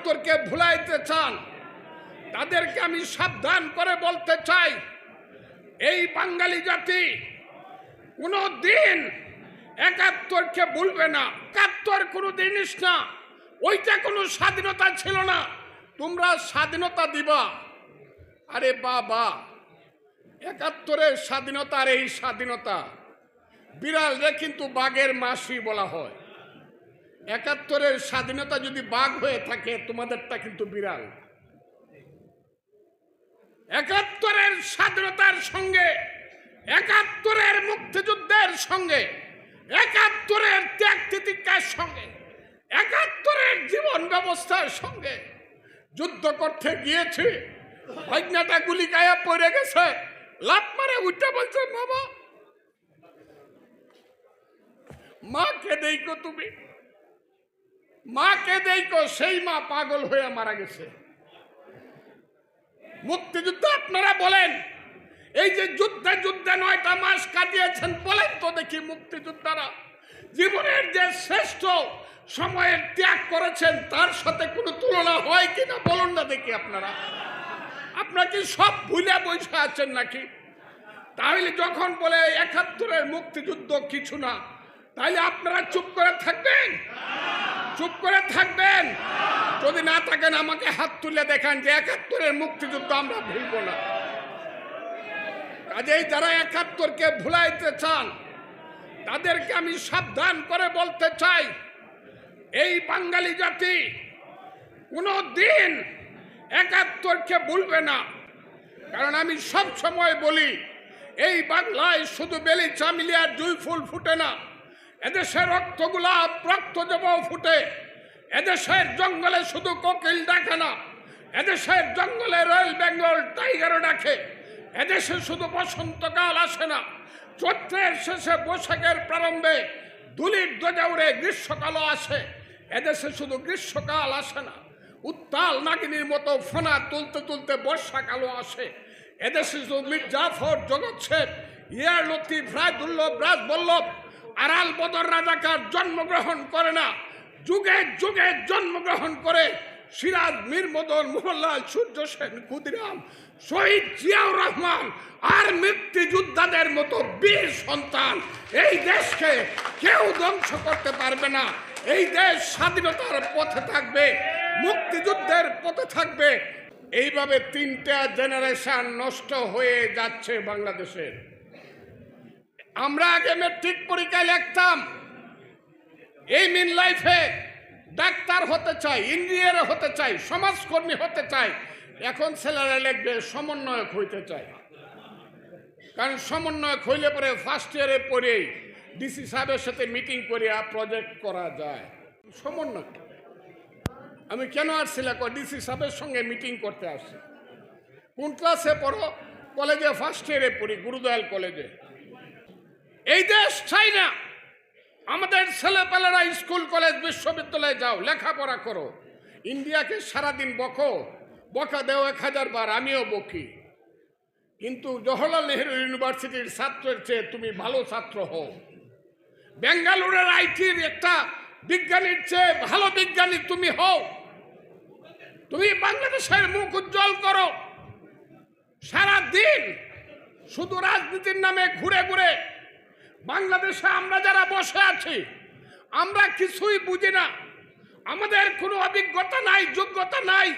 একাত্তরকে ভুলাইতে চান, তাদেরকে আমি সাবধান করে বলতে চাই, এই বাঙালি জাতি কোনো দিন একাত্তরকে ভুলবে না। একাত্তর কোনো জিনিস না, ওইটা কোনো স্বাধীনতা ছিল না। তোমরা স্বাধীনতা দিবা। আরে বাবা, একাত্তরের স্বাধীনতার এই স্বাধীনতা, বিড়ালরে কিন্তু বাঘের মাসি বলা হয়। একাত্তরের স্বাধীনতা যদি বাঘ হয়ে থাকে, তোমাদেরটা কিন্তু বিড়াল। একাত্তরের স্বাধীনতার সঙ্গে, একাত্তরের মুক্তিযুদ্ধের সঙ্গে, একাত্তরের ত্যাগ তিতিকার সঙ্গে, একাত্তরের জীবন ব্যবস্থার সঙ্গে যুদ্ধ করতে গিয়েছে। ভাইনাটা গুলি গায়ে পড়ে গেছে। লাভ মারে উঠে বলছে বাবা মাকে দেইকো তুমি। মাকে দেইকো সেই মা পাগল হয়ে মারা গেছে। মুক্তিযুদ্ধ আপনারা বলেন। এই যে যুদ্ধে যুদ্ধে নয়টা মাস কাটিয়েছেন, বলেন তো দেখি মুক্তিযোদ্ধারা। জীবনের যে শ্রেষ্ঠ সময়ের ত্যাগ করেছেন, তার সাথে কোনো তুলনা হয় কিনা বলুন না দেখি আপনারা। আপনারা কি সব ভুলে বসে আছেন নাকি? তাহলে যখন বলে একাত্তরের মুক্তিযুদ্ধ কিছু না, তাহলে আপনারা চুপ করে থাকবেন? চুপ করে থাকবেন। যদি না থাকেন, আমাকে হাত তুলে দেখান যে একাত্তরের মুক্তিযুদ্ধ আমরা ভুলব না। কাজেই যারা একাত্তরকে ভুলাইতে চান, তাদেরকে আমি সাবধান করে বলতে চাই, এই বাঙালি জাতি কোনো দিন একাত্তরকে ভুলবে না। কারণ আমি সব সময় বলি, এই বাংলায় শুধু বেলি চামিলিয়ার দুই ফুল ফুটে না। এদেশের রক্ত জব ফুটে। এদেশের জঙ্গলে শুধু কোকিল ডাকে না, এদেশের জঙ্গলে রয়্যাল বেঙ্গল টাইগারও ডাকে এদেশে শুধু বসন্তকাল আসে না, চৈত্রের শেষে বৈশাখের প্রারম্ভে দুলির দোজাউরে গ্রীষ্মকালও আসে। এদেশে শুধু গ্রীষ্মকাল আসে না, উত্তাল নাগিনীর মতো ফোনা তুলতে তুলতে বর্ষাকালও আসে। এদেশে শুধু মির্জাফর জগৎ শেখ ইয়ার লতিফ রাজদুল্লভ রাজবল্লভ আরাল বদর রাজাকার জন্মগ্রহণ করে না। যুগে যুগে জন্মগ্রহণ করে সিরাজ মীর মদন মোহনলাল সূর্য সেন ক্ষুদিরাম, শহীদ জিয়াউর রহমান আর মুক্তিযোদ্ধাদের মতো বীর সন্তান এই দেশকে কেউ ধ্বংস করতে পারবে না। এই দেশ স্বাধীনতার পথে থাকবে, মুক্তিযুদ্ধের পথে থাকবে। এইভাবে তিনটা জেনারেশন নষ্ট হয়ে যাচ্ছে বাংলাদেশের। আমরা আগে মেট্রিক পরীক্ষায় লিখতাম। এই মিন লাইফে ডাক্তার হতে চাই ইঞ্জিনিয়ার হতে চাই, সমাজকর্মী হতে চাই, এখন ছেলেরা লিখবে সমন্বয়ক হইতে চাই। কারণ সমন্বয়ক হইলে পরে ফার্স্ট ইয়ারে পড়েই ডিসি সাহেবের সাথে মিটিং করিয়া প্রজেক্ট করা যায়। সমন্বয়ক। আমি কেন আসছিলাম ডিসি সাহেবের সঙ্গে মিটিং করতে আসছি। কোন ক্লাসে পড়ো? কলেজে ফার্স্ট ইয়ারে পড়ি, গুরুদয়াল কলেজে। এই দেশ চাই না। আমাদের ছেলেপেলেরা স্কুল, কলেজ, বিশ্ববিদ্যালয়ে যাও, লেখাপড়া করো। ইন্ডিয়াকে সারাদিন বকো, বকা দেও এক হাজার বার, আমিও বকি। কিন্তু জওহরলাল নেহরু ইউনিভার্সিটির ছাত্রের চেয়ে তুমি ভালো ছাত্র হও। বেঙ্গালুরের আইটির একটা বিজ্ঞানীর চেয়ে ভালো বিজ্ঞানী তুমি হও। তুমি বাংলাদেশের মুখ উজ্জ্বল করো। সারা দিন শুধু রাজনীতির নামে ঘুরে ঘুরে বাংলাদেশে আমরা যারা বসে আছি, আমরা কিছুই বুঝি না। আমাদের কোনো অভিজ্ঞতা নাই, যোগ্যতা নাই।